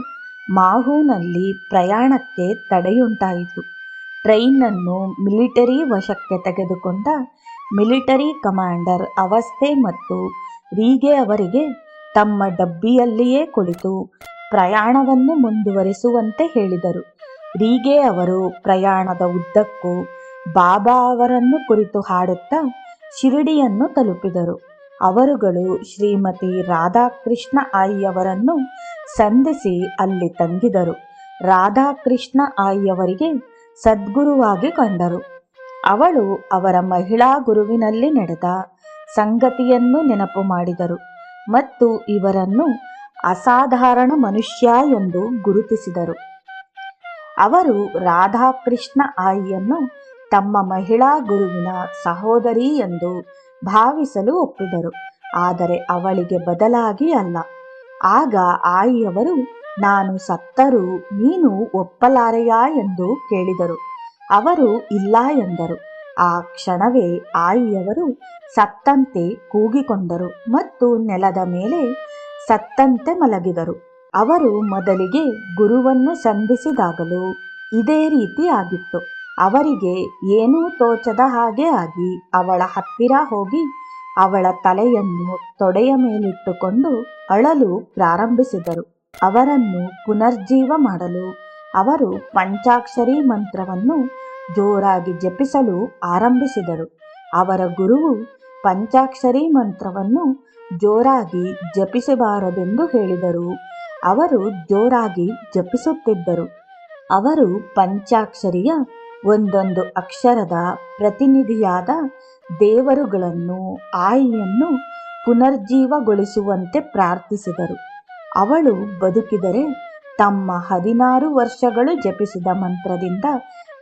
ಮಾಹೂನಲ್ಲಿ ಪ್ರಯಾಣಕ್ಕೆ ತಡೆಯುಂಟಾಯಿತು. ಟ್ರೈನನ್ನು ಮಿಲಿಟರಿ ವಶಕ್ಕೆ ತೆಗೆದುಕೊಂಡ ಮಿಲಿಟರಿ ಕಮಾಂಡರ್ ಅವಸ್ಥೆ ಮತ್ತು ರೀಗೆ ಅವರಿಗೆ ತಮ್ಮ ಡಬ್ಬಿಯಲ್ಲಿಯೇ ಕುಳಿತು ಪ್ರಯಾಣವನ್ನು ಮುಂದುವರಿಸುವಂತೆ ಹೇಳಿದರು. ರೀಗೆ ಅವರು ಪ್ರಯಾಣದ ಉದ್ದಕ್ಕೂ ಬಾಬಾ ಅವರನ್ನು ಕುರಿತು ಹಾಡುತ್ತಾ ಶಿರಡಿಯನ್ನು ತಲುಪಿದರು. ಅವರುಗಳು ಶ್ರೀಮತಿ ರಾಧಾಕೃಷ್ಣ ಆಯಿಯವರನ್ನು ಸಂಧಿಸಿ ಅಲ್ಲಿ ತಂಗಿದರು. ರಾಧಾಕೃಷ್ಣ ಆಯಿಯವರಿಗೆ ಸದ್ಗುರುವಾಗಿ ಕಂಡರು. ಅವಳು ಅವರ ಮಹಿಳಾ ಗುರುವಿನಲ್ಲಿ ನಡೆದ ಸಂಗತಿಯನ್ನು ನೆನಪು ಮಾಡಿದರು ಮತ್ತು ಇವರನ್ನು ಅಸಾಧಾರಣ ಮನುಷ್ಯ ಎಂದು ಗುರುತಿಸಿದರು. ಅವರು ರಾಧಾಕೃಷ್ಣ ಆಯಿಯನ್ನು ತಮ್ಮ ಮಹಿಳಾ ಗುರುವಿನ ಸಹೋದರಿ ಎಂದು ಭಾವಿಸಲು ಒಪ್ಪಿದರು, ಆದರೆ ಅವಳಿಗೆ ಬದಲಾಗಿ ಅಲ್ಲ. ಆಗ ಆಯಿಯವರು ನಾನು ಸತ್ತರೂ ನೀನು ಒಪ್ಪಲಾರೆಯಾ ಎಂದು ಕೇಳಿದರು. ಅವರು ಇಲ್ಲ ಎಂದರು. ಆ ಕ್ಷಣವೇ ಆಯಿಯವರು ಸತ್ತಂತೆ ಕೂಗಿಕೊಂಡರು ಮತ್ತು ನೆಲದ ಮೇಲೆ ಸತ್ತಂತೆ ಮಲಗಿದರು. ಅವರು ಮೊದಲಿಗೆ ಗುರುವನ್ನು ಸಂಧಿಸಿದಾಗಲೂ ಇದೇ ರೀತಿ ಆಗಿತ್ತು. ಅವರಿಗೆ ಏನೂ ತೋಚದ ಹಾಗೆ ಆಗಿ ಅವಳ ಹತ್ತಿರ ಹೋಗಿ ಅವಳ ತಲೆಯನ್ನು ತೊಡೆಯ ಮೇಲಿಟ್ಟುಕೊಂಡು ಅಳಲು ಪ್ರಾರಂಭಿಸಿದರು. ಅವರನ್ನು ಪುನರ್ಜೀವ ಮಾಡಲು ಅವರು ಪಂಚಾಕ್ಷರಿ ಮಂತ್ರವನ್ನು ಜೋರಾಗಿ ಜಪಿಸಲು ಆರಂಭಿಸಿದರು. ಅವರ ಗುರುವು ಪಂಚಾಕ್ಷರಿ ಮಂತ್ರವನ್ನು ಜೋರಾಗಿ ಜಪಿಸಬಾರದೆಂದು ಹೇಳಿದರು. ಅವರು ಜೋರಾಗಿ ಜಪಿಸುತ್ತಿದ್ದರು. ಅವರು ಪಂಚಾಕ್ಷರಿಯ ಒಂದೊಂದು ಅಕ್ಷರದ ಪ್ರತಿನಿಧಿಯಾದ ದೇವರುಗಳನ್ನು, ಆಯಿಯನ್ನು ಪುನರ್ಜೀವಗೊಳಿಸುವಂತೆ ಪ್ರಾರ್ಥಿಸಿದರು. ಅವಳು ಬದುಕಿದರೆ ತಮ್ಮ ಹದಿನಾರು ವರ್ಷಗಳು ಜಪಿಸಿದ ಮಂತ್ರದಿಂದ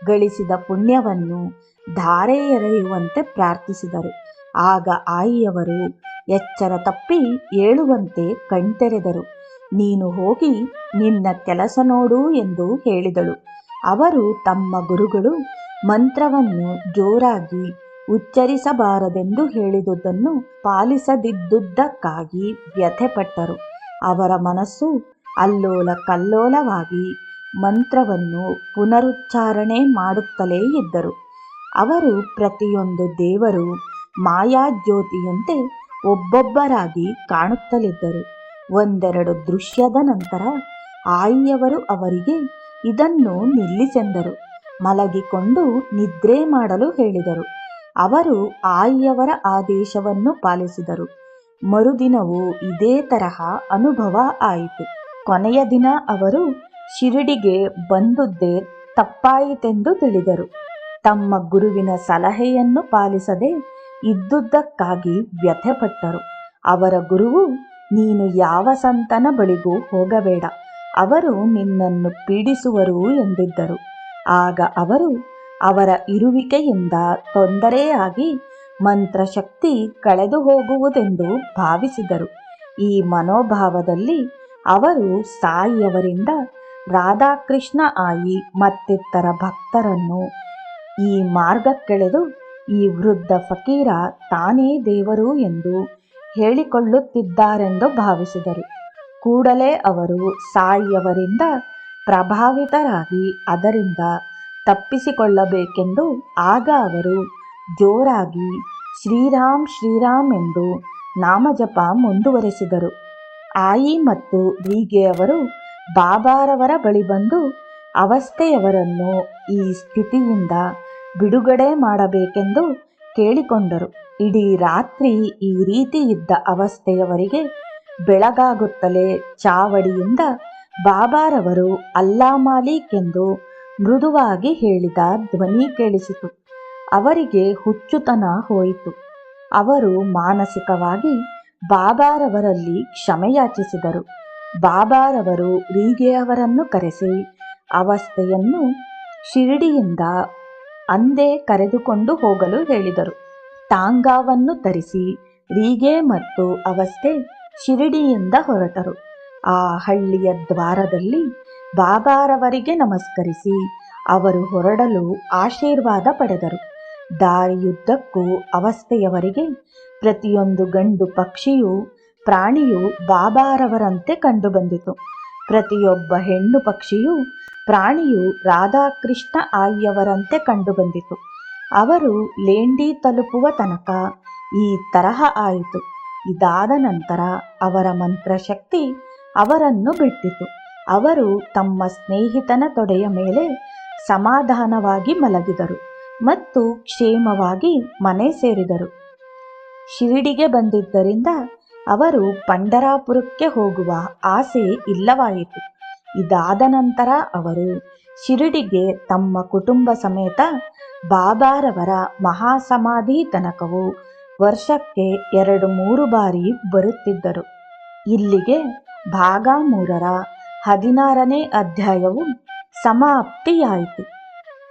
ಗಳಿಸಿದ ಪುಣ್ಯವನ್ನು ಧಾರೆ ಎರೆಯುವಂತೆ ಪ್ರಾರ್ಥಿಸಿದರು. ಆಗ ಆಯಿಯವರು ಎಚ್ಚರ ತಪ್ಪಿ ಏಳುವಂತೆ ಕಣ್ತೆರೆದರು. ನೀನು ಹೋಗಿ ನಿನ್ನ ಕೆಲಸ ನೋಡು ಎಂದು ಹೇಳಿದಳು. ಅವರು ತಮ್ಮ ಗುರುಗಳು ಮಂತ್ರವನ್ನು ಜೋರಾಗಿ ಉಚ್ಚರಿಸಬಾರದೆಂದು ಹೇಳಿದುದನ್ನು ಪಾಲಿಸದಿದ್ದುದಕ್ಕಾಗಿ ವ್ಯಥೆಪಟ್ಟರು. ಅವರ ಮನಸ್ಸು ಅಲ್ಲೋಲ ಕಲ್ಲೋಲವಾಗಿ ಮಂತ್ರವನ್ನು ಪುನರುಚ್ಚಾರಣೆ ಮಾಡುತ್ತಲೇ ಇದ್ದರು. ಅವರು ಪ್ರತಿಯೊಂದು ದೇವರು ಮಾಯಾಜ್ಯೋತಿಯಂತೆ ಒಬ್ಬೊಬ್ಬರಾಗಿ ಕಾಣುತ್ತಲಿದ್ದರು. ಒಂದೆರಡು ದೃಶ್ಯದ ನಂತರ ಆಯಿಯವರು ಅವರಿಗೆ ಇದನ್ನು ನಿಲ್ಲಿಸೆಂದರು. ಮಲಗಿಕೊಂಡು ನಿದ್ರೆ ಮಾಡಲು ಹೇಳಿದರು. ಅವರು ಆಯಿಯವರ ಆದೇಶವನ್ನು ಪಾಲಿಸಿದರು. ಮರುದಿನವೂ ಇದೇ ತರಹ ಅನುಭವ ಆಯಿತು. ಕೊನೆಯ ದಿನ ಅವರು ಶಿರಡಿಗೆ ಬಂದುದೇ ತಪ್ಪಾಯಿತೆಂದು ತಿಳಿದರು. ತಮ್ಮ ಗುರುವಿನ ಸಲಹೆಯನ್ನು ಪಾಲಿಸದೆ ಇದ್ದುದಕ್ಕಾಗಿ ವ್ಯಥೆಪಟ್ಟರು. ಅವರ ಗುರುವು, ನೀನು ಯಾವ ಸಂತನ ಬಳಿಗೂ ಹೋಗಬೇಡ. ಅವರು ನಿನ್ನನ್ನು ಪೀಡಿಸುವರು ಎಂದಿದ್ದರು. ಆಗ ಅವರು ಅವರ ಇರುವಿಕೆಯಿಂದ ತೊಂದರೆಯಾಗಿ ಮಂತ್ರಶಕ್ತಿ ಕಳೆದು ಹೋಗುವುದೆಂದು ಭಾವಿಸಿದರು. ಈ ಮನೋಭಾವದಲ್ಲಿ ಅವರು ಸಾಯಿಯವರಿಂದ ರಾಧಾಕೃಷ್ಣ ಆಯಿ ಮತ್ತಿತರ ಭಕ್ತರನ್ನು ಈ ಮಾರ್ಗಕ್ಕೆಳೆದು ಈ ವೃದ್ಧ ಫಕೀರ ತಾನೇ ದೇವರು ಎಂದು ಹೇಳಿಕೊಳ್ಳುತ್ತಿದ್ದಾರೆಂದು ಭಾವಿಸಿದರು. ಕೂಡಲೇ ಅವರು ಸಾಯಿಯವರಿಂದ ಪ್ರಭಾವಿತರಾಗಿ ಅದರಿಂದ ತಪ್ಪಿಸಿಕೊಳ್ಳಬೇಕೆಂದು ಆಗ ಅವರು ಜೋರಾಗಿ ಶ್ರೀರಾಮ್ ಶ್ರೀರಾಮ್ ಎಂದು ನಾಮಜಪ ಮುಂದುವರೆಸಿದರು. ಆಯಿ ಮತ್ತು ಅವರು ಬಾಬಾರವರ ಬಳಿ ಬಂದು ಅವಸ್ಥೆಯವರನ್ನು ಈ ಸ್ಥಿತಿಯಿಂದ ಬಿಡುಗಡೆ ಮಾಡಬೇಕೆಂದು ಕೇಳಿಕೊಂಡರು. ಇಡೀ ರಾತ್ರಿ ಈ ರೀತಿ ಇದ್ದ ಅವಸ್ಥೆಯವರಿಗೆ ಬೆಳಗಾಗುತ್ತಲೇ ಚಾವಡಿಯಿಂದ ಬಾಬಾರವರು ಅಲ್ಲಾ ಮಾಲೀಕ್ ಎಂದು ಮೃದುವಾಗಿ ಹೇಳಿದ ಧ್ವನಿ ಕೇಳಿಸಿತು. ಅವರಿಗೆ ಹುಚ್ಚುತನ ಹೋಯಿತು. ಅವರು ಮಾನಸಿಕವಾಗಿ ಬಾಬಾರವರಲ್ಲಿ ಕ್ಷಮೆಯಾಚಿಸಿದರು. ಬಾಬಾರವರು ರೀಗೆಯವರನ್ನು ಕರೆಸಿ, ಅವಸ್ಥೆಯನ್ನು ಶಿರಡಿಯಿಂದ ಅಂದೇ ಕರೆದುಕೊಂಡು ಹೋಗಲು ಹೇಳಿದರು. ತಾಂಗಾವನ್ನು ತರಿಸಿ ರೀಗೆ ಮತ್ತು ಅವಸ್ಥೆ ಶಿರಡಿಯಿಂದ ಹೊರಟರು. ಆ ಹಳ್ಳಿಯ ದ್ವಾರದಲ್ಲಿ ಬಾಬಾರವರಿಗೆ ನಮಸ್ಕರಿಸಿ, ಅವರು ಹೊರಡಲು ಆಶೀರ್ವಾದ ಪಡೆದರು. ದಾರಿಯುದ್ದಕ್ಕೂ ಅವಸ್ಥೆಯವರಿಗೆ ಪ್ರತಿಯೊಂದು ಗಂಡು ಪಕ್ಷಿಯೂ ಪ್ರಾಣಿಯು ಬಾಬಾರವರಂತೆ ಕಂಡುಬಂದಿತು. ಪ್ರತಿಯೊಬ್ಬ ಹೆಣ್ಣು ಪಕ್ಷಿಯೂ ಪ್ರಾಣಿಯು ರಾಧಾಕೃಷ್ಣ ಆಯ್ಯವರಂತೆ ಕಂಡುಬಂದಿತು. ಅವರು ಲೇಂಡಿ ತಲುಪುವ ತನಕ ಈ ತರಹ ಆಯಿತು. ಇದಾದ ನಂತರ ಅವರ ಮಂತ್ರಶಕ್ತಿ ಅವರನ್ನು ಬಿಟ್ಟಿತು. ಅವರು ತಮ್ಮ ಸ್ನೇಹಿತನ ತೊಡೆಯ ಮೇಲೆ ಸಮಾಧಾನವಾಗಿ ಮಲಗಿದರು. ಮತ್ತು ಕ್ಷೇಮವಾಗಿ ಮನೆ ಸೇರಿದರು. ಶಿರಡಿಗೆ ಬಂದಿದ್ದರಿಂದ ಅವರು ಪಂಡರಾಪುರಕ್ಕೆ ಹೋಗುವ ಆಸೆ ಇಲ್ಲವಾಯಿತು. ಇದಾದ ನಂತರ ಅವರು ಶಿರಡಿಗೆ ತಮ್ಮ ಕುಟುಂಬ ಸಮೇತ ಬಾಬಾರವರ ಮಹಾಸಮಾಧಿ ತನಕವು ವರ್ಷಕ್ಕೆ ಎರಡು ಮೂರು ಬಾರಿ ಬರುತ್ತಿದ್ದರು. ಇಲ್ಲಿಗೆ ಭಾಗ ಮೂರರ ಹದಿನಾರನೇ ಅಧ್ಯಾಯವು ಸಮಾಪ್ತಿಯಾಯಿತು.